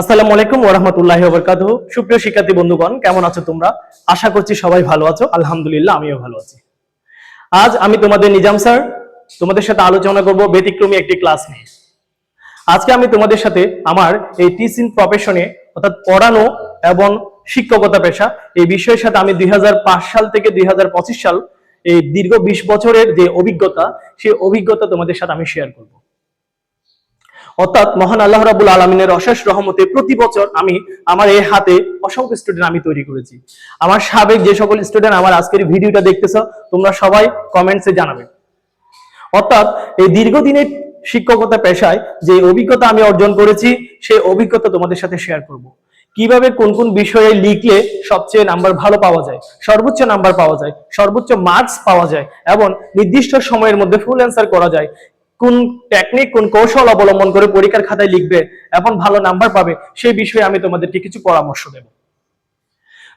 আসসালামু আলাইকুম ওরহামতুল্লাহ বরকাত সুপ্রিয় শিক্ষার্থী বন্ধুগণ, কেমন আছো তোমরা? আশা করছি সবাই ভালো আছো। আলহামদুলিল্লাহ, আমিও ভালো আছি। আজ আমি তোমাদের নিজাম স্যার তোমাদের সাথে আলোচনা করব ব্যতিক্রমী একটি ক্লাস নিয়ে। আজকে আমি তোমাদের সাথে আমার এই টিচিং প্রফেশনে অর্থাৎ পড়ানো এবং শিক্ষকতা পেশা, এই বিষয়ের সাথে আমি দুই হাজার পাঁচ সাল থেকে দুই হাজার পঁচিশ সাল, এই দীর্ঘ বিশ বছরের যে অভিজ্ঞতা, সেই অভিজ্ঞতা তোমাদের সাথে আমি শেয়ার করব। অর্থাৎ মহান আল্লাহ রাবুল আলমিনের অশেষ রহমতে প্রতি বছর আমি আমার এই হাতে অসংখ্য স্টুডেন্ট আমি তৈরি করেছি। আমার সাবেক যে সকল স্টুডেন্ট আমার আজকের ভিডিওটা দেখতেছ, তোমরা সবাই কমেন্টসে জানাবে। অর্থাৎ এই দীর্ঘদিনের শিক্ষকতা পেশায় যে অভিজ্ঞতা আমি অর্জন করেছি, সেই অভিজ্ঞতা তোমাদের সাথে শেয়ার করব। কীভাবে কোন কোন বিষয়ে লিখলে সবচেয়ে নাম্বার ভালো পাওয়া যায়, সর্বোচ্চ নাম্বার পাওয়া যায়, সর্বোচ্চ মার্কস পাওয়া যায়, এবং নির্দিষ্ট সময়ের মধ্যে ফুল অ্যান্সার করা যায় কোন টেকনিক কোন কৌশল অবলম্বন করে পরীক্ষার খাতায় লিখবে এবং ভালো নাম্বার পাবে, সেই বিষয়ে আমি তোমাদেরকে কিছু পরামর্শ দেব।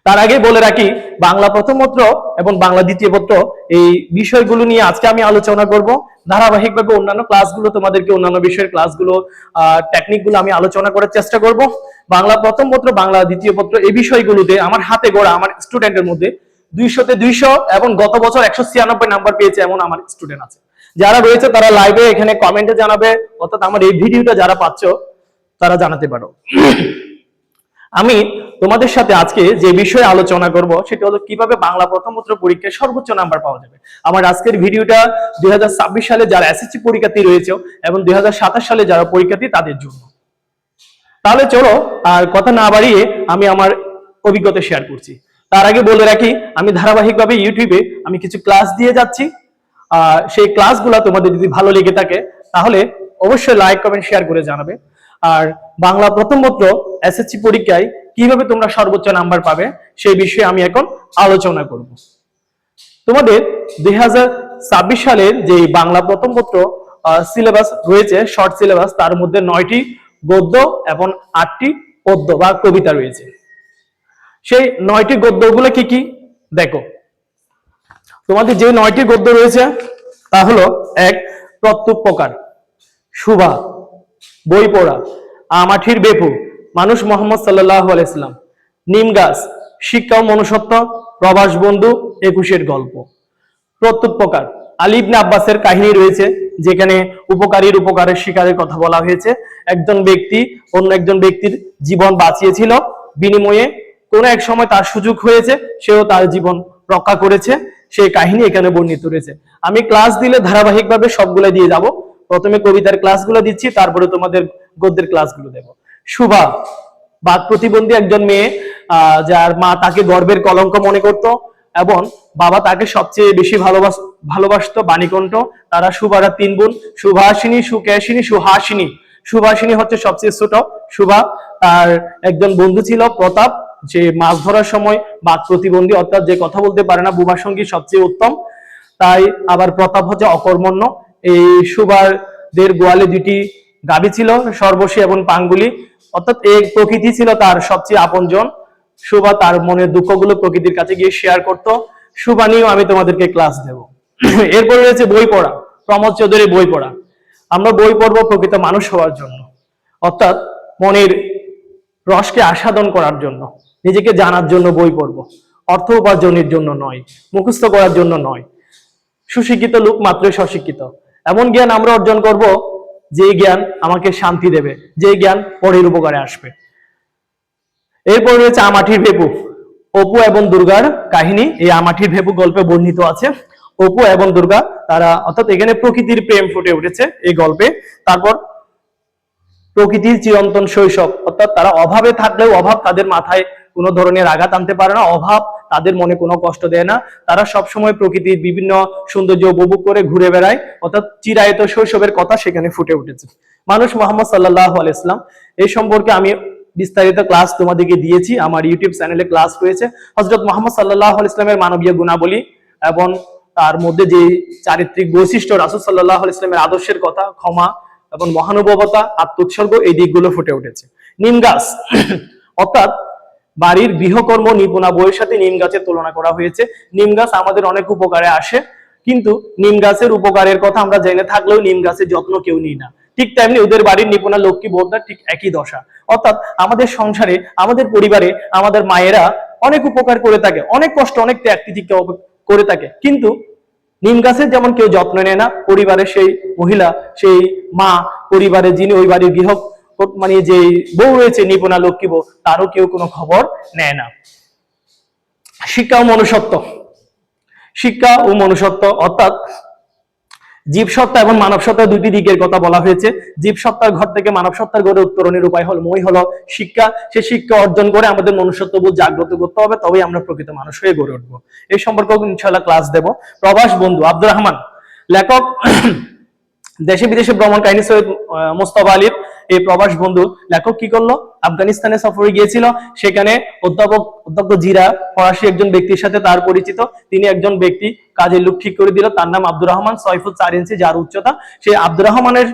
তার আগে বলে রাখি, বাংলা প্রথম পত্র এবং বাংলা দ্বিতীয় পত্র এই বিষয়গুলো নিয়ে আজকে আমি আলোচনা করব। ধারাবাহিকভাবে অন্যান্য ক্লাসগুলো তোমাদেরকে, অন্যান্য বিষয়ের ক্লাসগুলো টেকনিকগুলো আমি আলোচনা করার চেষ্টা করব। বাংলা প্রথম পত্র, বাংলা দ্বিতীয় পত্র এই বিষয়গুলোতে আমার হাতে গড়া, আমার স্টুডেন্টের মধ্যে দুইশোতে দুইশো এবং গত বছর একশো ছিয়ানব্বই নাম্বার পেয়েছে এমন আমার স্টুডেন্ট আছে। যারা রয়েছে তারা লাইভে এখানে কমেন্টে জানাবে, অর্থাৎ আমার এই ভিডিওটা যারা পাচ্ছ, তারা জানাতে পারো। আমি তোমাদের সাথে আজকে যে বিষয়ে আলোচনা করব, সেটা হলো কীভাবে বাংলা প্রথম পত্র পরীক্ষায় সর্বোচ্চ নাম্বার পাওয়া যাবে। আমার আজকের ভিডিওটা দুই হাজার ছাব্বিশ সালে যারা এসএসসি পরীক্ষার্থী রয়েছে এবং দুই হাজার সাতাশ সালে যারা পরীক্ষার্থী, তাদের জন্য। তাহলে চলো, আর কথা না বাড়িয়ে আমি আমার অভিজ্ঞতা শেয়ার করছি। তার আগে বলে রাখি, আমি ধারাবাহিকভাবে ইউটিউবে আমি কিছু ক্লাস দিয়ে যাচ্ছি। সেই ক্লাসগুলো তোমাদের যদি ভালো লেগে থাকে, তাহলে অবশ্যই লাইক কমেন্ট শেয়ার করে জানাবে। আর বাংলা প্রথম পত্র এসএসসি পরীক্ষায় কীভাবে তোমরা সর্বোচ্চ নাম্বার পাবে সেই বিষয়ে আমি এখন আলোচনা করব। তোমাদের দুই হাজার ছাব্বিশ সালের যে বাংলা প্রথম পত্র সিলেবাস রয়েছে শর্ট সিলেবাস তার মধ্যে নয়টি গদ্য এবং আটটি পদ্য বা কবিতা রয়েছে। সেই নয়টি গদ্যগুলো কি কি? দেখো তোমাদের যে নয়টি গদ্য রয়েছে, তা হলো এক প্রত্যুপকার সুভা বই পড়া, আমাঠির বেপু, মানুষ মোহাম্মদ সাল্লাহ আলাইসাল্লাম নিম গাছ, শিক্ষা ও মনুষ্যত্ব, প্রবাস বন্ধু, একুশের গল্প। প্রত্যুপকার আলিবনে আব্বাসের কাহিনী রয়েছে, যেখানে উপকারীর উপকারের শিকারের কথা বলা হয়েছে। একজন ব্যক্তি অন্য একজন ব্যক্তির জীবন বাঁচিয়েছিল, বিনিময়ে কোনো এক সময় তার সুযোগ হয়েছে, সেও তার জীবন রক্ষা করেছে। সেই কাহিনী এখানে বর্ণিত রয়েছে। আমি ক্লাস দিলে ধারাবাহিকভাবে সবগুলো দিয়ে যাব। প্রথমে কবিতার ক্লাসগুলো দিচ্ছি, তারপরে তোমাদের গদ্যের ক্লাসগুলো দেব। শুভা বাদ প্রতিবন্ধী একজন মেয়ে যার মা তাকে গর্বের কলঙ্ক মনে করত এবং বাবা তাকে সবচেয়ে বেশি ভালোবাস ভালোবাসতো বাণীকণ্ঠ। তারা সুভারা তিন বোন সুভাষিনী সুকেশিনী, সুহাসিনী। সুভাষিনী হচ্ছে সবচেয়ে ছোট সুভা তার একজন বন্ধু ছিল প্রতাপ। যে মাছ ধরার সময় বাদ প্রতিবন্ধী অর্থাৎ যে কথা বলতে পারে না বুবা সঙ্গী সবচেয়ে উত্তম। তাই আবার প্রতাপ হচ্ছে অকর্মণ্য। এই সুবার দের গোয়ালে দুটি গাবি ছিল সর্বশী এবং পাঙ্গুলি। অর্থাৎ এই প্রকৃতি ছিল তার সবচেয়ে আপনজন। সুবা তার মনের দুঃখগুলো প্রকৃতির কাছে গিয়ে শেয়ার করত। সুবা নিয়েও আমি তোমাদেরকে ক্লাস দেব। এরপরে রয়েছে বই পড়া। প্রমোদ চৌধুরী বই পড়া। আমরা বই পড়ব প্রকৃত মানুষ হওয়ার জন্য। অর্থাৎ মনের রসকে আস্বাদন করার জন্য। নিজেকে জানার জন্য বই পড়ব। অর্থ উপার্জনের জন্য নয়, মুখস্থ করার জন্য নয়। সুশিক্ষিত লোক মাত্রই সশিক্ষিত এমন জ্ঞান আমরা অর্জন করব যে জ্ঞান আমাকে শান্তি দেবে যে জ্ঞান পরের উপকারে আসবে। এরপর রয়েছে আমাঠির ভেপু অপু এবং দুর্গার কাহিনী। এই আমাঠির ভেপু গল্পে বর্ণিত আছে। অপু এবং দুর্গা, তারা অর্থাৎ এখানে প্রকৃতির প্রেম ফুটে উঠেছে এই গল্পে। তারপর প্রকৃতির চিরন্তন শৈশব। অর্থাৎ তারা অভাবে থাকলেও অভাব তাদের মাথায় কোনো ধরনের আঘাত আনতে পারে না, অভাব তাদের মনে কোনো কষ্ট দেয় না। তারা সবসময় প্রকৃতির বিভিন্ন সৌন্দর্য উপভোগ করে ঘুরে বেড়ায়। অর্থাৎ চিরায়ত শৈশবের কথা সেখানে ফুটে উঠেছে। মানুষ মোহাম্মদ সাল্লাহ আলাইসলাম এই সম্পর্কে আমি বিস্তারিত ক্লাস তোমাদেরকে দিয়েছি। আমার ইউটিউব চ্যানেলে ক্লাস রয়েছে। হজরত মোহাম্মদ সাল্লাহ ইসলামের মানবীয় গুণাবলী এবং তার মধ্যে যে চারিত্রিক বৈশিষ্ট্য রাসুল সাল্লাহ ইসলামের আদর্শের কথা, ক্ষমা এবং মহানুভবতা, আত্মোৎসর্গ এই দিকগুলো ফুটে উঠেছে। নিম গাছ, অর্থাৎ বাড়ির গৃহকর্ম নিপুণা বইয়ের সাথে নিম গাছের তুলনা করা হয়েছে। নিম গাছ আমাদের অনেক উপকারে আসে, কিন্তু নিম গাছের উপকারের কথা আমরা জেনে থাকলেও নিম গাছের যত্ন কেউ নিই না। ঠিক তেমনি ওদের বাড়ির নিপুণা লক্ষ্মী বোধটা ঠিক একই দশা। অর্থাৎ আমাদের সংসারে, আমাদের পরিবারে, আমাদের মায়েরা অনেক উপকার করে থাকে, অনেক কষ্ট, অনেক ত্যাগ করে থাকে। কিন্তু নিম গাছের যেমন কেউ যত্ন নেয় না পরিবারের সেই মহিলা, সেই মা, পরিবারে যিনি ওই বাড়ির গৃহ মানে যে বউ রয়েছে, নিপুণা লক্ষ্মী বউ, তারও কেউ কোনো খবর নেয় না। শিক্ষা ও মনুষ্যত্ব। শিক্ষা ও মনুষ্যত্ব অর্থাৎ জীবসত্তা এবং মানব সত্তা দুটি দিকের কথা বলা হয়েছে। জীব সত্তার ঘর থেকে মানব সত্তার গড়ে উত্তরণের উপায় হল মই হলো শিক্ষা। সে শিক্ষা অর্জন করে আমাদের মনুষ্যত্ববোধ জাগ্রত করতে হবে, তবেই আমরা প্রকৃত মানুষ হয়ে গড়ে উঠবো। এই সম্পর্কে ইনশাল্লাহ ক্লাস দেব। প্রবাস বন্ধু আব্দুর রহমান, লেখক দেশে বিদেশে ভ্রমণ কাহিনী সৈয়দ মোস্তফা আলীর এই প্রবাস বন্ধু। লেখক কি করল? আফগানিস্তানে সফরে গিয়েছিল। সেখানে অধ্যাপক অধ্যক্ষ জিরা ফরাসি একজন ব্যক্তির সাথে তার পরিচিত। তিনি একজন ব্যক্তি কাজের লোক ঠিক করে দিল। তার নাম আব্দুর রহমান, ছয় ফুট চার ইঞ্চি, যার উচ্চতা। সেই আব্দুর রহমানের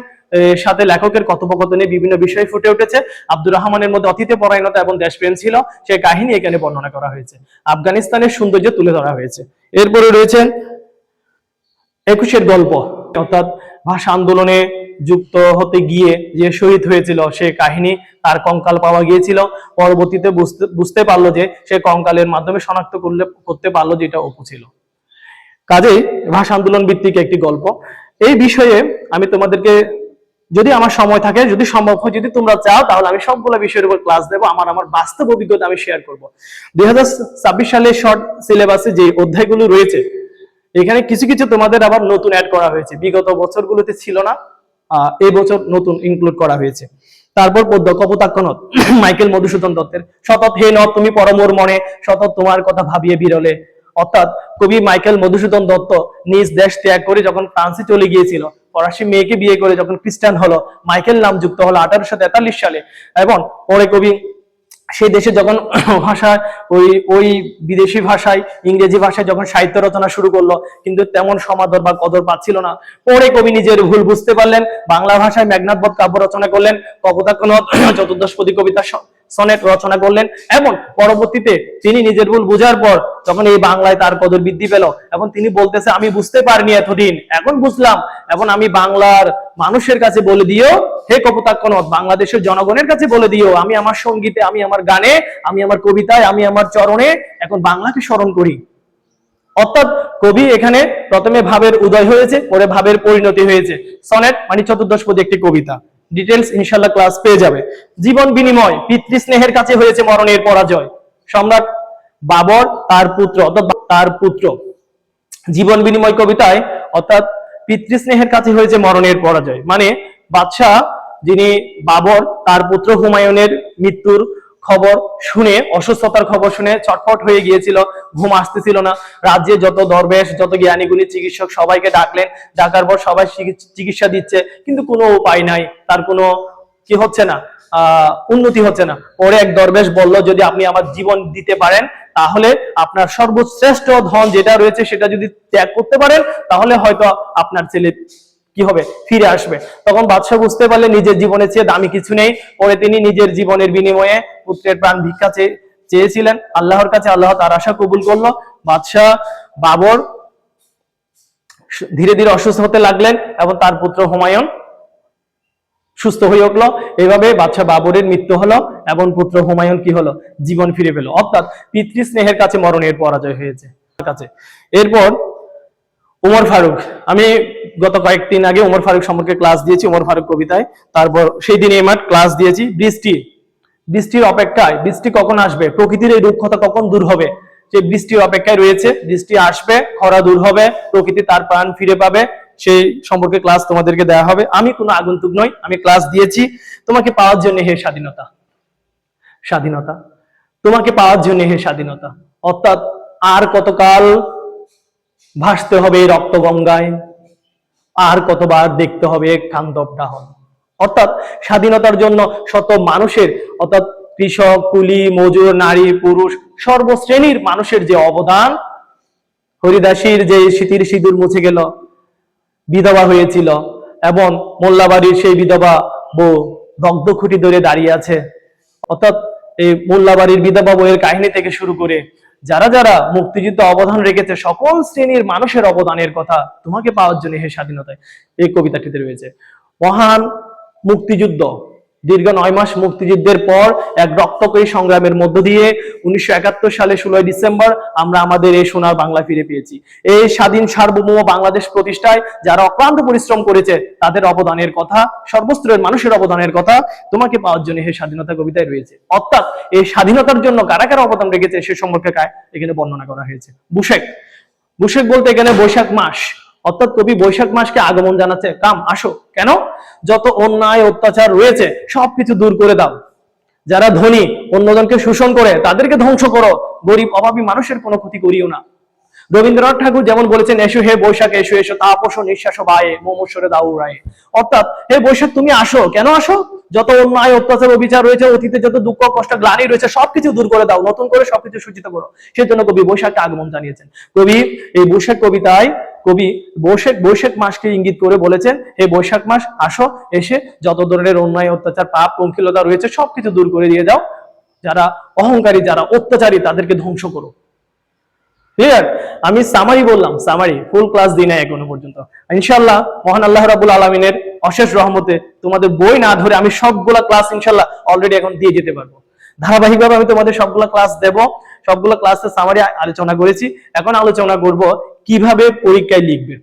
সাথে লেখকের কথোপকথনে বিভিন্ন বিষয় ফুটে উঠেছে। আব্দুর রহমানের মধ্যে অতীতে পরায়ণতা এবং দেশপ্রেম ছিল। সেই কাহিনী এখানে বর্ণনা করা হয়েছে। আফগানিস্তানের সৌন্দর্য তুলে ধরা হয়েছে। এরপরে রয়েছেন একুশের গল্প। অর্থাৎ ভাষা আন্দোলনে যুক্ত হতে গিয়ে যে শহীদ হয়েছিল সে কাহিনী তার কঙ্কাল পাওয়া গিয়েছিল। পরবর্তীতে বুঝতে বুঝতে পারল যে সে কঙ্কালের মাধ্যমে শনাক্ত করলে, করতে পারল যে এটা অপু ছিল। কাজেই ভাষা আন্দোলন ভিত্তিক একটি গল্প। এই বিষয়ে আমি তোমাদেরকে, যদি আমার সময় থাকে, যদি সম্ভব হয়, যদি তোমরা চাও, তাহলে আমি সবগুলো বিষয়ের উপর ক্লাস দেবো। আমার আমার বাস্তব অভিজ্ঞতা আমি শেয়ার করব। দুই সালের শর্ট সিলেবাসে যে অধ্যায়গুলো রয়েছে এখানে কিছু কিছু তোমাদের আবার নতুন অ্যাড করা হয়েছে। বিগত বছরগুলোতে ছিল না এই বছর নতুন ইনক্লুড করা হয়েছে। তারপর পদ্য কপোতাক্ষণত মাইকেল মধুসূদন দত্তের শতত হে নদ তুমি পরমোর মনে শতত তোমার কথা ভাবিয়ে বিরলে। অর্থাৎ কবি মাইকেল মধুসূদন দত্ত নিজ দেশ ত্যাগ করে যখন ফ্রান্সে চলে গিয়েছিল, ফরাসি মেয়েকে বিয়ে করে যখন খ্রিস্টান হলো, মাইকেল নাম যুক্ত হলো আঠারোশো তেতাল্লিশ সালে। এবং পরে কবি সেই দেশে যখন ভাষা ওই ওই বিদেশি ভাষায়, ইংরেজি ভাষায় যখন সাহিত্য রচনা শুরু করল, কিন্তু তেমন সমাদর বা কদর পাচ্ছিল না। পরে কবি নিজের ভুল বুঝতে পারলেন, বাংলা ভাষায় মেঘনাথবধ কাব্য রচনা করলেন কপোতাক্ষণত চতুর্দশপদী কবিতা সনেট রচনা করলেন এবং পরবর্তীতে তিনি নিজের ভুল বোঝার পর তখন এই বাংলায় তার কদর বৃদ্ধি পেল, এবং তিনি বলতেছে, আমি বুঝতে পারিনি এতদিন, এখন বুঝলাম, এখন আমি বাংলার মানুষের কাছে বলে দিও হে কপোতাক্ষণত বাংলাদেশের জনগণের কাছে বলে দিও, আমি আমার সঙ্গীতে, আমি আমার গানে, আমি আমার কবিতায়, আমি আমার চরণে এখন বাংলাকে স্মরণ করি। অর্থাৎ কবি এখানে প্রথমে ভাবের উদয় হয়েছে, পরে ভাবের পরিণতি হয়েছে। সনেট মানে চতুর্দশ পদী একটি কবিতা। ডিটেলস ইনশাল্লাহ ক্লাস পেয়ে যাবে। জীবন বিনিময় পিতৃ স্নেহের কাছে হয়েছে মরণের পরাজয়। সম্রাট বাবর, তার পুত্র, অর্থাৎ তার পুত্র। জীবন বিনিময় কবিতায়, অর্থাৎ পিতৃ স্নেহের কাছে হয়েছে মরণের পরাজয়। মানে বাদশাহ যিনি বাবর, তার পুত্র হুমায়ুনের মৃত্যুর খবর শুনে, অসুস্থতার খবর শুনে ছটফট হয়ে গিয়েছিল, ঘুম আসতেছিল না। রাজ্যে যত দরবেশ যত জ্ঞানীগুণী চিকিৎসক সবাইকে ডাকলেন, ডাকার পর সবাই চিকিৎসা দিচ্ছে, কিন্তু কোনো উপায় নাই, তার কোনো কি হচ্ছে না উন্নতি হচ্ছে না। পরে এক দরবেশ বলল, যদি আপনি আমার জীবন দিতে পারেন, তাহলে আপনার সর্বশ্রেষ্ঠ ধন যেটা রয়েছে সেটা যদি ত্যাগ করতে পারেন, তাহলে হয়তো আপনার ছেলে কি হবে? ফিরে আসবে। তখন বাদশাহ বুঝতে পারলে নিজের জীবনের চেয়ে দামি কিছু নেই। পরে তিনি নিজের জীবনের বিনিময়ে পুত্রের প্রাণ ভিক্ষা চেয়েছিলেন। আল্লাহর কাছে আল্লাহ তার আশা কবুল করল। বাদশাহ বাবর ধীরে ধীরে অসুস্থ হতে লাগলেন এবং তার পুত্র হুমায়ুন সুস্থ হয়ে উঠল। এইভাবে বাদশাহ বাবরের মৃত্যু হলো এবং পুত্র হুমায়ুন কি হলো? জীবন ফিরে পেল। অর্থাৎ পিতৃ স্নেহের কাছে মরণের পরাজয় হয়েছে। কাছে। এরপর উমর ফারুক। আমি গত কয়েকদিন আগে উমর ফারুক সম্পর্কে ক্লাস দিয়েছি, উমর ফারুক কবিতায়। তারপর সেই দিন দিনে আমার ক্লাস দিয়েছি। বৃষ্টি, বৃষ্টির অপেক্ষায়, বৃষ্টি কখন আসবে? প্রকৃতির এই রুক্ষতা কখন দূর হবে? যে বৃষ্টির অপেক্ষায় রয়েছে, বৃষ্টি আসবে, খরা দূর হবে, প্রকৃতি তার প্রাণ ফিরে পাবে। সেই সম্পর্কে ক্লাস তোমাদেরকে দেওয়া হবে। আমি কোনো আগন্তুক নই, আমি ক্লাস দিয়েছি। তোমাকে পাওয়ার জন্য হে স্বাধীনতা। স্বাধীনতা। তোমাকে পাওয়ার জন্য হে স্বাধীনতা। অর্থাৎ আর কতকাল ভাসতে হবে রক্ত গঙ্গায় আর কতবার দেখতে হবে কান্দব ডাহন। অর্থাৎ স্বাধীনতার জন্য শত মানুষের, অর্থাৎ কৃষক, কুলি, মজুর, নারী, পুরুষ, সর্বশ্রেণীর মানুষের যে অবদান, হরিদাসীর যে স্মৃতির সিঁদুর মুছে গেল, বিধবা হয়েছিল, এবং মোল্লাবাড়ির সেই বিধবা বউ দগ্ধ খুঁটি ধরে দাঁড়িয়ে আছে। অর্থাৎ এই মোল্লাবাড়ির বিধবা বইয়ের কাহিনী থেকে শুরু করে যারা যারা মুক্তিযুদ্ধ অবদান রেখেছে, সকল শ্রেণির মানুষের অবদানের কথা তোমাকে পাওয়ার জন্য হে স্বাধীনতায় এই কবিতাটিতে রয়েছে। মহান মুক্তিযুদ্ধ দীর্ঘ নয় মাস মুক্তিযুদ্ধের পর এক রক্তকরী সংগ্রামের মধ্য দিয়ে উনিশশো একাত্তর সালে ষোলোই ডিসেম্বর আমরা আমাদের এই সোনার বাংলা ফিরে পেয়েছি। এই স্বাধীন সার্বভৌম বাংলাদেশ প্রতিষ্ঠায় যারা অক্লান্ত পরিশ্রম করেছে, তাদের অবদানের কথা, সর্বস্তরের মানুষের অবদানের কথা তোমাকে পাওয়ার জন্য এই স্বাধীনতা কবিতায় রয়েছে। অর্থাৎ এই স্বাধীনতার জন্য কারা কারা অবদান রেখেছে সে সম্পর্কে কা- এখানে বর্ণনা করা হয়েছে। বুশেক। বুশেক বলতে এখানে বৈশাখ মাস। অর্থাৎ কবি বৈশাখ মাসকে আগমন জানাচ্ছে। কাম, আসো। কেন? যত অন্যায়, অত্যাচার রয়েছে, সবকিছু দূর করে দাও। যারা ধনী, অন্যজনকে শোষণ করে, তাদেরকে ধ্বংস করো। গরিব, অভাবী মানুষের কোনো ক্ষতি করিও না। রবীন্দ্রনাথ ঠাকুর যেমন বলেছেন, এসো হে বৈশাখ, এসো এসো, তাপস নিঃশ্বাস বায়ে, মোমস্বরে দাউ রায়ে। অর্থাৎ, হে বৈশাখ, তুমি আসো। কেন আসো? যত অন্যায়, অত্যাচার, অবিচার রয়েছে, অতীতে যত দুঃখ, কষ্ট, গ্লানি রয়েছে, সবকিছু দূর করে দাও। নতুন করে সবকিছু সূচিত করো। সেই জন্য কবি বৈশাখকে আগমন জানিয়েছেন। কবি, এই বৈশাখ কবিতায় কবি বৈশাখ বৈশাখ মাসকে ইঙ্গিত করে বলেছেন, হে বৈশাখ মাস, আসো, এসে যত ধরনের অন্যায়, অত্যাচার, পাপ পঙ্কিলতা রয়েছে, সবকিছু দূর করে দিয়ে যাও। যারা অহংকারী, যারা অত্যাচারী, তাদেরকে ধ্বংস করো। ক্লিয়ার আমি সামারি বললাম সামারি ফুল ক্লাস দিই নাই এখনও পর্যন্ত। ইনশাল্লাহ মহান আল্লাহ রাবুল আলমিনের অশেষ রহমতে তোমাদের বই না ধরে আমি সবগুলা ক্লাস ইনশাল্লাহ অলরেডি এখন দিয়ে যেতে পারব। ধারাবাহিকভাবে আমি তোমাদের সবগুলা ক্লাস দেব, সবগুলো ক্লাসে সামারি আলোচনা করেছি। এখন আলোচনা করব কীভাবে পরীক্ষায় লিখবে?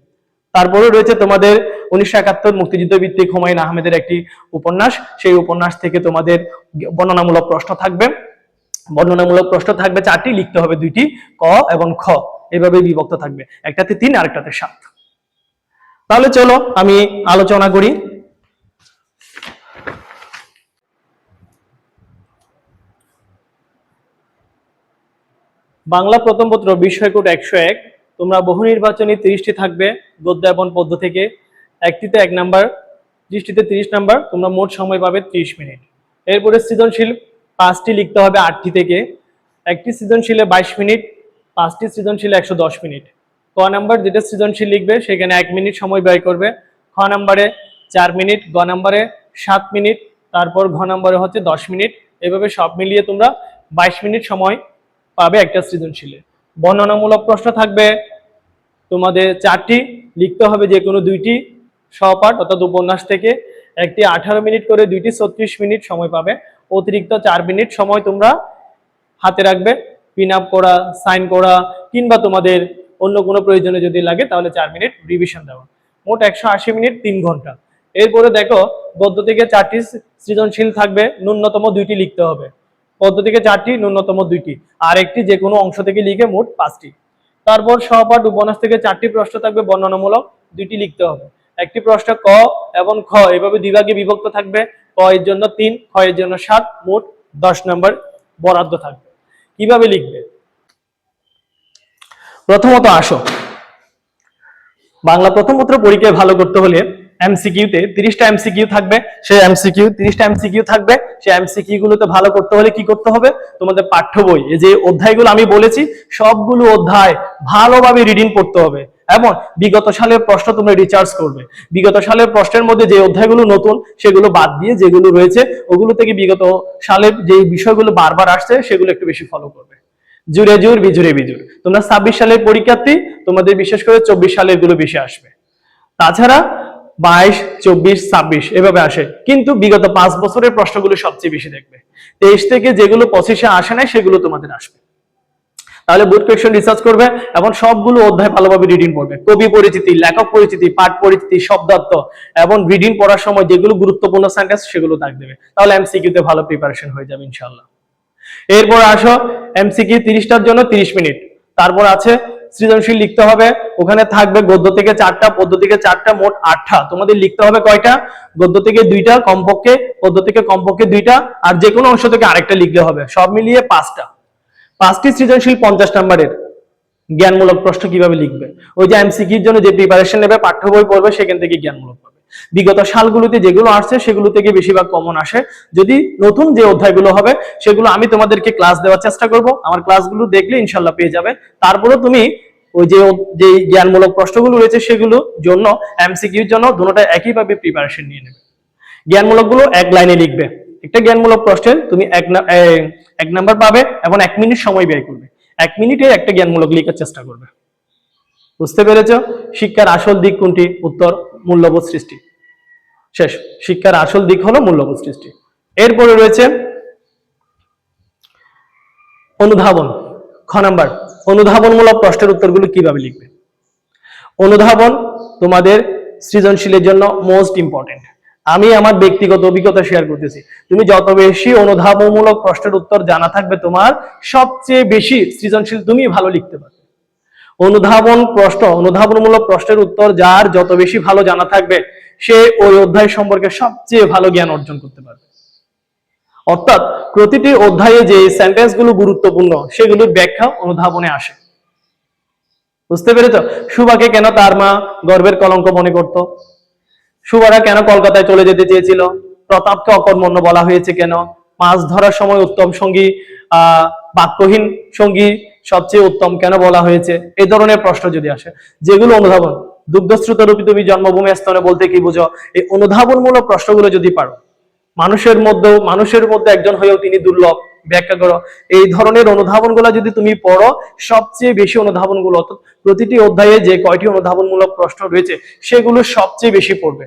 তারপরে রয়েছে তোমাদের উনিশশো একাত্তর মুক্তিযুদ্ধ ভিত্তিক হুমায়ুন আহমেদের একটি উপন্যাস। সেই উপন্যাস থেকে তোমাদের বর্ণনামূলক প্রশ্ন থাকবে। বর্ণনামূলক প্রশ্ন থাকবে চারটি, লিখতে হবে দুইটি, ক এবং খ। এভাবে বিভক্ত থাকবে। একটাতে তিন আরেকটাতে সাত। তাহলে চলো আমি আলোচনা করি। বাংলা প্রথম পত্র বিষয় কোড একশো এক। তোমরা বহু নির্বাচনী তিরিশটি থাকবে গদ্য পদ্ধ থেকে। একটিতে এক নাম্বার, ত্রিশটিতে তিরিশ নাম্বার, তোমরা মোট সময় পাবে ত্রিশ মিনিট। এরপরে সৃজনশীল পাঁচটি লিখতে হবে আটটি থেকে। একটি সৃজনশীলে বাইশ মিনিট, পাঁচটি সৃজনশীলে একশো দশ মিনিট। ক নাম্বার, যেটা সৃজনশীল লিখবে, সেখানে এক মিনিট সময় ব্যয় করবে। খ নাম্বারে চার মিনিট, গ নাম্বারে সাত মিনিট, তারপর ঘ নাম্বারে হচ্ছে দশ মিনিট। এভাবে সব মিলিয়ে তোমরা বাইশ মিনিট সময় পাবে একটা সৃজনশীলে। বর্ণনামূলক প্রশ্ন থাকবে। তোমাদের চারটি, লিখতে হবে যে কোনো দুইটি সহপাঠ অর্থাৎ উপন্যাস থেকে। একটি আঠারো মিনিট করে, দুইটি ছত্রিশ মিনিট সময় পাবে। অতিরিক্ত চার মিনিট সময় তোমরা হাতে রাখবে। পিন আপ করা সাইন করা, কিংবা তোমাদের অন্য কোনো প্রয়োজনে যদি লাগে, তাহলে চার মিনিট রিভিশন দেওয়া। মোট একশো আশি মিনিট, তিন ঘণ্টা। এরপরে দেখো, গদ্য থেকে চারটি সৃজনশীল থাকবে। ন্যূনতম দুইটি লিখতে হবে। থেকে চারটি, ন্যূনতম দুইটি। আর একটি যে কোনো অংশ থেকে লিখে মোট পাঁচটি। তারপর সহপাঠ উপন্যাস থেকে চারটি প্রশ্ন থাকবে বর্ণনামূলক, দুইটি লিখতে হবে। একটি প্রশ্ন ক এবং খ এভাবে দুই ভাগে বিভক্ত থাকবে। ক এর জন্য তিন, খ এর জন্য সাত, মোট দশ নম্বর বরাদ্দ থাকবে। কীভাবে লিখবে? প্রথমত আসো। বাংলা প্রথম পত্র পরীক্ষায় ভালো করতে হলে এমসিকিউতে তিরিশটা এমসিকিউ থাকবে, সেই এমসিকিউ তিরিশটা এমসিকিউ থাকবে, সেই এমসিকিউ গুলোতে ভালো করতে হলে কি করতে হবে? তোমাদের পাঠ্য বই যে অধ্যায়গুলো আমি বলেছি, সবগুলো অধ্যায় ভালোভাবে রিডিং পড়তে হবে। এবং বিগত সালের প্রশ্ন তোমরা রিচার্জ করবে। বিগত সালের প্রশ্নের মধ্যে যে অধ্যায়গুলো নতুন, সেগুলো বাদ দিয়ে যেগুলো রয়েছে, ওগুলো থেকে বিগত সালের যে বিষয়গুলো বারবার আসছে, সেগুলো একটু বেশি ফলো করবে। জুড়ে জুর বিজুরে বিজুর তোমরা ছাব্বিশ সালের পরীক্ষার্থী, তোমাদের বিশেষ করে চব্বিশ সালেরগুলো বেশি আসবে। তাছাড়া বাইশ, চব্বিশ, ছাব্বিশ, এভাবে আসে। কিন্তু বিগত পাঁচ বছরের প্রশ্নগুলো সবচেয়ে বেশি দেখবে। তেইশ থেকে যেগুলো পঁচিশে আসে না সেগুলো তোমাদের আসবে। তাহলে বুথ কোয়েশন রিসার্চ করবে এবং সবগুলো অধ্যায় ভালোভাবে রিডিং পড়বে। কবি পরিচিতি, লেখক পরিচিতি, পাঠ পরিচিতি শব্দার্থ এবং রিডিং পড়ার সময় যেগুলো গুরুত্বপূর্ণ সেন্টেন্স সেগুলো দাগ দেবে। তাহলে এমসিকিউতে ভালো প্রিপারেশন হয়ে যাবে ইনশাআল্লাহ। এরপর আসো এমসিকিউ তিরিশটার জন্য তিরিশ মিনিট। তারপর আছে সৃজনশীল লিখতে হবে। ওখানে থাকবে গদ্য থেকে চারটা, পদ্য থেকে চারটা, মোট আটটা। তোমাদের লিখতে হবে কয়টা? গদ্য থেকে দুইটা, কমপক্ষে পদ্য থেকে কমপক্ষে দুইটা, আর যে কোনো অংশ থেকে আরেকটা লিখতে হবে। সব মিলিয়ে পাঁচটা। পাঁচটি সৃজনশীল পঞ্চাশ নাম্বারের। জ্ঞানমূলক প্রশ্ন কীভাবে লিখবে? ওই যে এমসিকির জন্য যে প্রিপারেশন নেবে, পাঠ্য বই পড়বে, সেখান থেকে জ্ঞানমূলক পাবে। বিগত সালগুলোতে যেগুলো আসছে, সেগুলো থেকে বেশিরভাগ কমন আসে। যদি নতুন যে অধ্যায়গুলো হবে, সেগুলো আমি তোমাদেরকে ক্লাস দেওয়ার চেষ্টা করব। আমার ক্লাসগুলো দেখলে ইনশাল্লাহ পেয়ে যাবে। তারপরে তুমি ওই যে যে জ্ঞানমূলক প্রশ্নগুলো রয়েছে সেগুলোর জন্য এমসিকিউর জন্য দুটোটা একইভাবে প্রিপারেশন নিয়ে নেবে। জ্ঞানমূলকগুলো এক লাইনে লিখবে। একটা জ্ঞানমূলক প্রশ্নের তুমি এক এক নাম্বার পাবে এবং এক মিনিট সময় ব্যয় করবে। এক মিনিটে একটা জ্ঞানমূলক লেখার চেষ্টা করবে। বুঝতে পেরেছ? শিক্ষার আসল দিক কোনটি? উত্তর, মূল্যবোধ সৃষ্টি। শেষ। শিক্ষার আসল দিক হলো মূল্যবোধ সৃষ্টি। এরপরে রয়েছে অনুধাবন। খ নাম্বার, অনুধাবনমূলক প্রশ্নের উত্তরগুলো কীভাবে লিখবে? অনুধাবন তোমাদের সৃজনশীলের জন্য মোস্ট ইম্পর্টেন্ট আমি আমার ব্যক্তিগত অভিজ্ঞতা শেয়ার করতেছি। তুমি যত বেশি অনুধাবনমূলক প্রশ্নের উত্তর জানা থাকবে তোমার, সবচেয়ে বেশি সৃজনশীল তুমি ভালো লিখতে পারবে। অনুধাবন প্রশ্ন, অনুধাবনমূলক প্রশ্নের উত্তর যার যত বেশি ভালো জানা থাকবে সে ওই অধ্যায় সম্পর্কে সবচেয়ে ভালো জ্ঞান অর্জন করতে পারবে। অর্থাৎ প্রতিটি অধ্যায়ে যে সেন্টেন্সগুলো গুরুত্বপূর্ণ, সেগুলোর ব্যাখ্যা অনুধাবনে আসে। বুঝতে পেরেছ? সুভাকে কেন তার মা গর্বের কলঙ্ক মনে করত? সুভারা কেন কলকাতায় চলে যেতে চেয়েছিল? প্রতাপকে অকর্মণ্য বলা হয়েছে কেন? মাছ ধরার সময় উত্তম সঙ্গী আহ বাক্যহীন সঙ্গী সবচেয়ে উত্তম কেন বলা হয়েছে? এই ধরনের প্রশ্ন যদি আসে, যেগুলো অনুধাবন দুগ্ধশ্রুত রূপী তুমি জন্মভূমি স্থানে বলতে কি বুঝো? এই অনুধাবনমূলক প্রশ্নগুলো যদি পারো, মানুষের মধ্যেও, মানুষের মধ্যে একজন হয়েও তিনি দুর্লভ। ব্যাখ্যা করো। এই ধরনের অনুধাবন যদি তুমি পড়ো, সবচেয়ে বেশি অনুধাবনগুলো প্রতিটি অধ্যায়ে যে কয়টি অনুধাবনমূলক প্রশ্ন রয়েছে, সেগুলো সবচেয়ে বেশি পড়বে।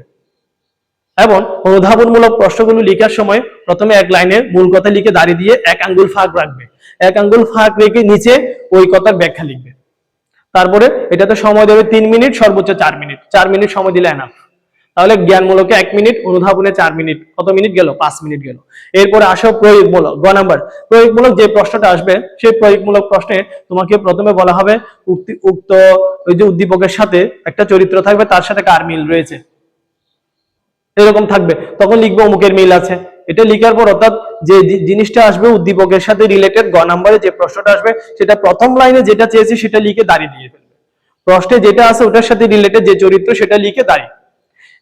এবং অনুধাবনমূলক প্রশ্নগুলো লেখার সময় প্রথমে এক লাইনে মূল কথা লিখে দাঁড়িয়ে দিয়ে এক আঙ্গুল ফাঁক রাখবে। এক আঙ্গুল ফাঁক রেখে নিচে ওই কথার ব্যাখ্যা লিখবে। তারপরে এটাতে সময় দেবে তিন মিনিট, সর্বোচ্চ চার মিনিট। চার মিনিট সময় দিলে এনাফ তাহলে জ্ঞানমূলকে এক মিনিট, অনুধাবনে চার মিনিট। কত মিনিট গেল? পাঁচ মিনিট গেল। এরপরে আসো প্রয়োগমূলক। গ নাম্বার। প্রয়োগমূলক যে প্রশ্নটা আসবে, সেই প্রয়োগমূলক প্রশ্নে তোমাকে প্রথমে বলা হবে উক্তি উক্ত ওই যে উদ্দীপকের সাথে একটা চরিত্র থাকবে, তার সাথে কার মিল রয়েছে? এরকম থাকবে। তখন লিখব অমুকের মিল আছে। এটা লিখার পর অর্থাৎ যে জিনিসটা আসবে উদ্দীপকের সাথে রিলেটেড গ নাম্বারে যে প্রশ্নটা আসবে, সেটা প্রথম লাইনে যেটা চেয়েছে সেটা লিখে দাঁড়িয়ে দিয়ে ফেলবে। প্রশ্নে যেটা আছে ওটার সাথে রিলেটেড যে চরিত্র, সেটা লিখে দাঁড়িয়ে।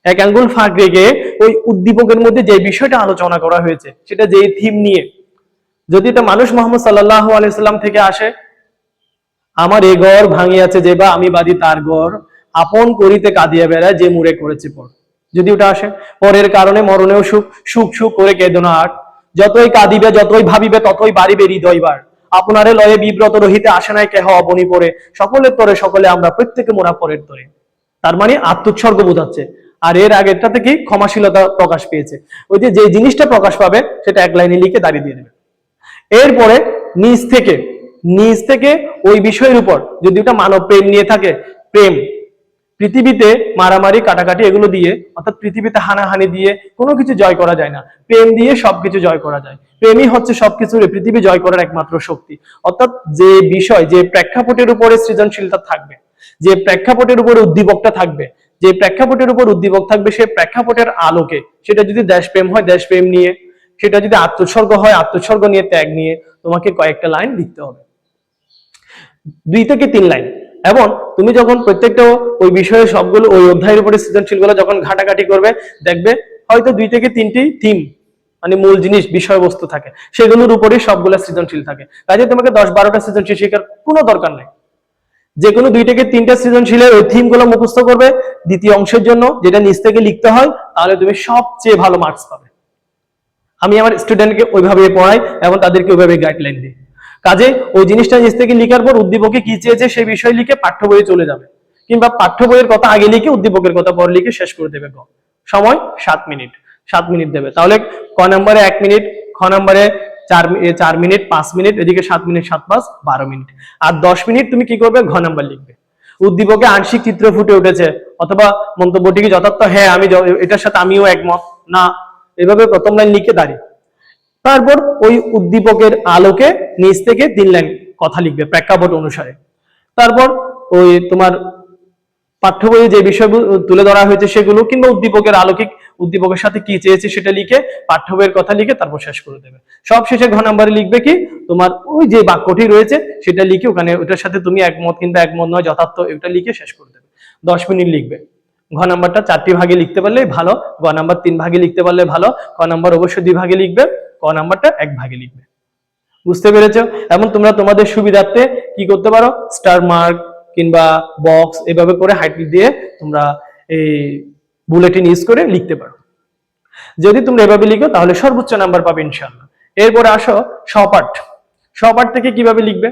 এক আঙ্গুল ফাঁক রেখে ওই উদ্দীপকের মধ্যে যে বিষয়টা আলোচনা করা হয়েছে, সেটা যেই থিম নিয়ে। যদি এটা মানুষ মোহাম্মদ সাল্লাহ আলাইসাল্লাম থেকে আসে, আমার এ ঘর ভাঙিয়াছে যে বা, আমি বাদী তার ঘর, আপন করিতে কাঁদিয়া বেড়ায় যে মুড়ে করেছে পর। যদি ওটা আসে। পরের কারণে মরণেও সুখ সুখ সুখ করে কেদনা আট যতই কাঁদিবে, যতই ভাবিবে, ততই বাড়িবে হৃদয়বার। আপনারে লয়ে বিব্রত রহিতে আসে নাই কেহ অবনি পরে। সকলের তরে সকলে আমরা প্রত্যেকে মোরা পরের তরে। তার মানে আত্মোৎসর্গ বোঝাচ্ছে। আর এর আগেরটাতে কি ক্ষমাশীলতা প্রকাশ পেয়েছে। ওই যে যে জিনিসটা প্রকাশ পাবে, সেটা এক লাইনে লিখে দাঁড়িয়ে দিয়ে দেবে। এরপরে নিজ থেকে নিজ থেকে ওই বিষয়ের উপর যদি ওটা মানব প্রেম নিয়ে থাকে, প্রেম পৃথিবীতে মারামারি, কাটাকাটি এগুলো দিয়ে, অর্থাৎ পৃথিবীতে হানাহানি দিয়ে কোনো কিছু জয় করা যায় না। প্রেম দিয়ে সবকিছু জয় করা যায়। প্রেমই হচ্ছে সবকিছুর পৃথিবী জয় করার একমাত্র শক্তি। অর্থাৎ যে বিষয়, যে প্রেক্ষাপটের উপরে সৃজনশীলতা থাকবে, যে প্রেক্ষাপটের উপরে উদ্দীপকটা থাকবে, যে প্রেক্ষাপটের উপর উদ্দীপক থাকবে সে প্রেক্ষাপটের আলোকে। সেটা যদি দেশপ্রেম হয়, দেশপ্রেম নিয়ে। সেটা যদি আত্মোৎসর্গ হয় আত্মোৎসর্গ নিয়ে ত্যাগ নিয়ে তোমাকে কয়েকটা লাইন লিখতে হবে। দুই থেকে তিন লাইন। এবং তুমি যখন প্রত্যেকটা ওই বিষয়ে সবগুলো ওই অধ্যায়ের উপরে সৃজনশীলগুলো যখন ঘাটাঘাটি করবে, দেখবে হয়তো দুই থেকে তিনটি থিম মানে মূল জিনিস, বিষয়বস্তু থাকে। সেগুলোর উপরেই সবগুলো সৃজনশীল থাকে। কাজে তোমাকে দশ বারোটা সৃজনশীল শেখার কোনো দরকার নেই। যে কোনো দুই থেকে তিনটা সৃজনশীলের ওই থিমগুলো মুখস্থ করবে দ্বিতীয় অংশের জন্য, যেটা নিচ থেকে লিখতে হয়, তাহলে তুমি সবচেয়ে ভালো মার্কস পাবে। আমি আমার স্টুডেন্টকে ওইভাবে পড়াই এবং তাদেরকে ওইভাবে গাইডলাইন দিই। কাজে ওই জিনিসটা নিজ থেকে লিখার পর উদ্দীপকে কি চেয়েছে সেই বিষয় লিখে পাঠ্য বইয়ে চলে যাবে। কিংবা পাঠ্য বইয়ের কথা আগে লিখে উদ্দীপকের কথা পর লিখে শেষ করে দেবে সময় সাত মিনিট। সাত মিনিট দেবে। তাহলে ক নম্বরে এক মিনিট, খ নম্বরে চার চার মিনিট, পাঁচ মিনিট, এদিকে সাত মিনিট, সাত পাঁচ, বারো মিনিট। আর দশ মিনিট তুমি কি করবে? ঘ নাম্বার লিখবে। উদ্দীপকে আংশিক চিত্র ফুটে উঠেছে। অথবা মন্তব্যটি কি যথার্থ? হ্যাঁ আমি এটার সাথে আমিও একমত। না, এভাবে প্রথম লাইন লিখে দাঁড়িয়ে। তারপর ওই উদ্দীপকের আলোকে নিচ থেকে তিন লাইন কথা লিখবে প্রেক্ষাপট অনুসারে। তারপর ওই তোমার পাঠ্য বইয়ে যে বিষয়গুলো তুলে ধরা হয়েছে সেগুলো কিংবা উদ্দীপকের আলোকিক উদ্দীপকের সাথে কি চেয়েছে সেটা লিখে পাঠ্য বইয়ের কথা লিখে তারপর শেষ করে দেবে। সব শেষে ঘ নাম্বারে লিখবে কি? তোমার ওই যে বাক্যটি রয়েছে সেটা লিখে ওখানে ওটার সাথে তুমি একমত কিংবা একমত নয়, যথার্থ এটা লিখে শেষ করে দেবে। দশ মিনিট লিখবে। ঘ নাম্বারটা চারটি ভাগে লিখতে পারলে ভালো গ নাম্বার তিন ভাগে লিখতে পারলে ভালো ক নাম্বার অবশ্যই দুই ভাগে লিখবে ক নাম্বারটা এক ভাগে লিখবে। বুঝতে পেরেছ? এবং তোমরা তোমাদের সুবিধার্থে কি করতে পারো? স্টার মার্ক কিংবা বক্স এভাবে করে হাইট দিয়ে তোমরা এই বুলেটিন ইউজ করে লিখতে পারো। যদি তোমরা এভাবে লিখো, তাহলে সর্বোচ্চ নাম্বার পাবে ইনশাআল্লাহ। এরপরে আসো সপাঠ সপাঠ থেকে কীভাবে লিখবে?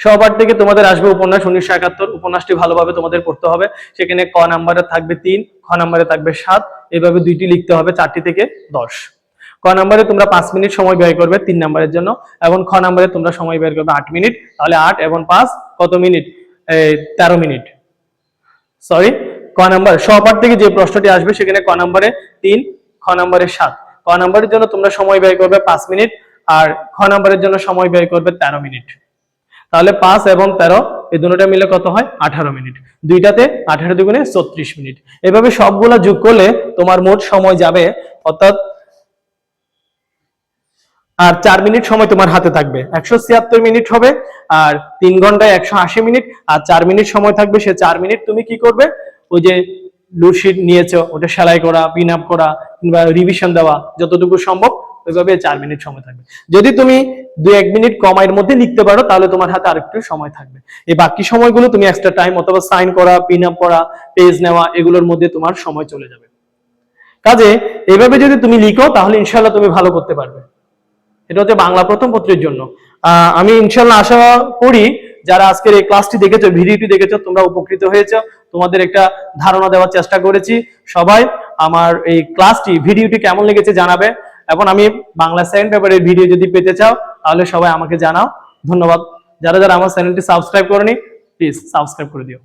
সবার থেকে তোমাদের আসবে উপন্যাস উনিশশো একাত্তর। উপন্যাসটি ভালোভাবে তোমাদের পড়তে হবে। সেখানে ক নাম্বারে থাকবে তিন, খ নাম্বারে থাকবে সাত, এভাবে দুইটি লিখতে হবে, চারটি থেকে দশ। ক নাম্বারে তোমরা পাঁচ মিনিট সময় ব্যয় করবে তিন নাম্বারের জন্য এবং খ নাম্বারে তোমরা সময় ব্যয় করবে আট মিনিট। তাহলে আট এবং পাঁচ কত মিনিট? তেরো মিনিট। সরি, ক নাম্বার, সবার থেকে যে প্রশ্নটি আসবে সেখানে ক নাম্বারে তিন, খ নাম্বারে সাত। ক নাম্বারের জন্য তোমরা সময় ব্যয় করবে পাঁচ মিনিট আর খ নাম্বারের জন্য সময় ব্যয় করবে তেরো মিনিট। তাহলে পাঁচ এবং তেরো, এই দুটোটা মিলে কত হয়? আঠারো মিনিট। দুইটাতে আঠারো দুগুণে ছত্রিশ মিনিট। এভাবে সবগুলা যোগ করলে তোমার মোট সময় যাবে, অর্থাৎ আর চার মিনিট সময় তোমার হাতে থাকবে। একশো ছিয়াত্তর মিনিট হবে, আর তিন ঘন্টায় একশো আশি মিনিট, আর চার মিনিট সময় থাকবে, সে চার মিনিট তুমি কি করবে? ওই যে লুডশিট নিয়েছো, ওটা সেলাই করা পিন আপ করা, কিংবা রিভিশন দেওয়া, যতটুকু সম্ভব, ওইভাবে চার মিনিট সময় থাকবে। যদি তুমি দুই এক মিনিট কমাইয়ের মধ্যে লিখতে পারো, তাহলে তোমার হাতে আরেকটু সময় থাকবে। এই বাকি সময়গুলো তুমি এক্সট্রা টাইম অথবা সাইন করা পিন আপ করা পেজ নেওয়া, এগুলোর মধ্যে তোমার সময় চলে যাবে। কাজে এভাবে যদি তুমি লিখো, তাহলে ইনশাল্লাহ তুমি ভালো করতে পারবে। এটা হচ্ছে বাংলা প্রথম পত্রের জন্য। আমি ইনশাল্লাহ আশা করি, যারা আজকের এই ক্লাসটি দেখেছ ভিডিওটি দেখেছ, তোমরা উপকৃত হয়েছো। তোমাদের একটা ধারণা দেওয়ার চেষ্টা করেছি। সবাই, আমার এই ক্লাসটি ভিডিওটি কেমন লেগেছে জানাবে। এখন আমি বাংলা সেকেন্ড পেপারের ভিডিও যদি পেতে চাও, তাহলে সবাই আমাকে জানাও। ধন্যবাদ। যারা যারা আমার চ্যানেলটি সাবস্ক্রাইব করেনি প্লিজ সাবস্ক্রাইব করে দিও।